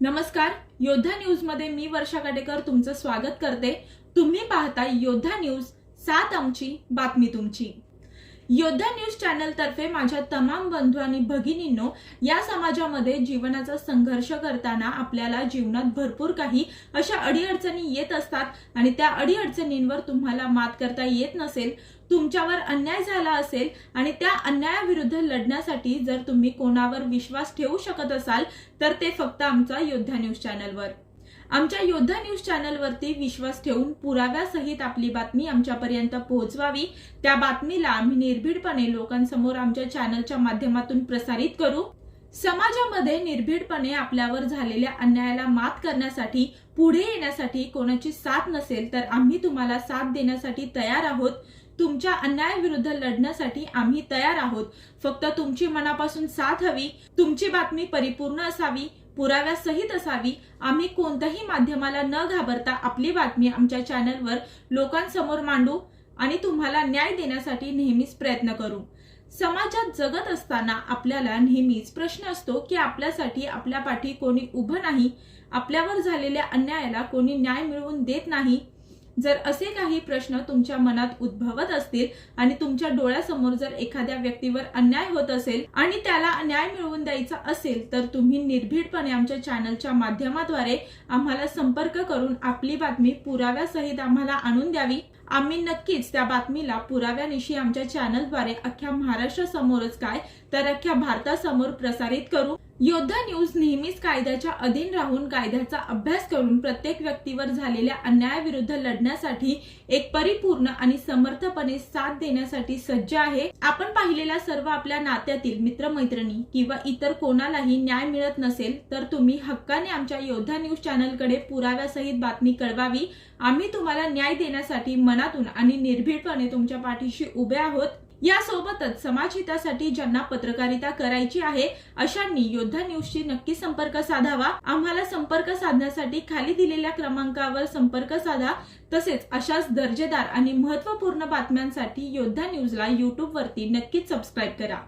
नमस्कार योद्धा न्यूजमध्ये मी वर्षा काटेकर तुमचं स्वागत करते. तुम्ही पाहता योद्धा न्यूज सात आमची बातमी तुमची. योद्धा न्यूज चॅनल तर्फे माझ्या तमाम बंधू आणि भगिनींनो या समाजामध्ये जीवनाचा संघर्ष करताना आपल्याला जीवनात भरपूर काही अशा अडीअडचणी येत असतात आणि त्या अडीअडचणींवर तुम्हाला मात करता येत नसेल तुमच्यावर अन्याय झाला असेल आणि त्या अन्यायाविरुद्ध लढण्यासाठी जर तुम्ही कोणावर विश्वास ठेवू शकत असाल तर ते फक्त आमचा योद्धा न्यूज चॅनलवर. आमच्या योद्धा न्यूज चॅनलवरती विश्वास ठेवून पुराव्यासहित आपली बातमी आमच्यापर्यंत पोहोचवावी. त्या बातमीला आम्ही निर्भीडपणे लोकांसमोर आमच्या चॅनलच्या माध्यमातून प्रसारित करू. समाजामध्ये निर्भीडपणे आपल्यावर झालेल्या अन्यायाला मात करण्यासाठी पुढे येण्यासाठी कोणाची साथ नसेल तर आम्ही तुम्हाला साथ देण्यासाठी तयार आहोत. तुमच्या अन्यायाविरुद्ध लढण्यासाठी आम्ही तयार आहोत. फक्त तुमची मनापासून साथ हवी तुमची बातमी परिपूर्ण असावी पुराव्यासहित असावी. आम्ही कोणत्याही माध्यमाला न घाबरता आपली बातमी आमच्या चॅनलवर लोकांसमोर मांडू आणि तुम्हाला न्याय देण्यासाठी नेहमीच प्रयत्न करू. समाजात जगत असताना आपल्याला नेहमीच प्रश्न असतो की आपल्यासाठी आपल्या पाठी कोणी उभं नाही आपल्यावर झालेल्या अन्यायाला कोणी न्याय मिळवून देत नाही जर असे काही प्रश्न तुमच्या मनात उद्भवत असतील आणि तुमच्या डोळ्यासमोर जर एखाद्या व्यक्तीवर अन्याय होत असेल आणि त्याला न्याय मिळवून द्यायचा असेल तर तुम्ही निर्भीडपणे आमच्या चॅनलच्या माध्यमाद्वारे आम्हाला संपर्क करून आपली बातमी पुराव्यासहित आम्हाला आणून द्यावी. आम्ही नक्कीच त्या बातमीला पुराव्यानिशी आमच्या चॅनलद्वारे अख्ख्या महाराष्ट्रासमोरच काय तर अख्ख्या भारतासमोर प्रसारित करू. योद्धा न्यूज नेहमीच कायद्याच्या अधीन राहून कायद्याचा अभ्यास करून प्रत्येक व्यक्तीवर झालेल्या अन्यायाविरुद्ध लढण्यासाठी एक परिपूर्ण आणि समर्थपणे साथ देण्यासाठी सज्ज आहे. आपण पाहिलेल्या सर्व आपल्या नात्यातील मित्रमैत्रिणी किंवा इतर कोणालाही न्याय मिळत नसेल तर तुम्ही हक्काने आमच्या योद्धा न्यूज चॅनलकडे पुराव्यासहित बातमी कळवावी. आम्ही तुम्हाला न्याय देण्यासाठी मनातून आणि निर्भीडपणे तुमच्या पाठीशी उभे आहोत. यासोबतच समाजहितासाठी ज्यांना पत्रकारिता करायची आहे अशांनी योद्धा न्यूजशी नक्की संपर्क साधावा. आम्हाला संपर्क साधण्यासाठी खाली दिलेल्या क्रमांकावर संपर्क साधा. तसेच अशाच दर्जेदार आणि महत्त्वपूर्ण बातम्यांसाठी योद्धा न्यूजला युट्यूब वरती नक्कीच सबस्क्राईब करा.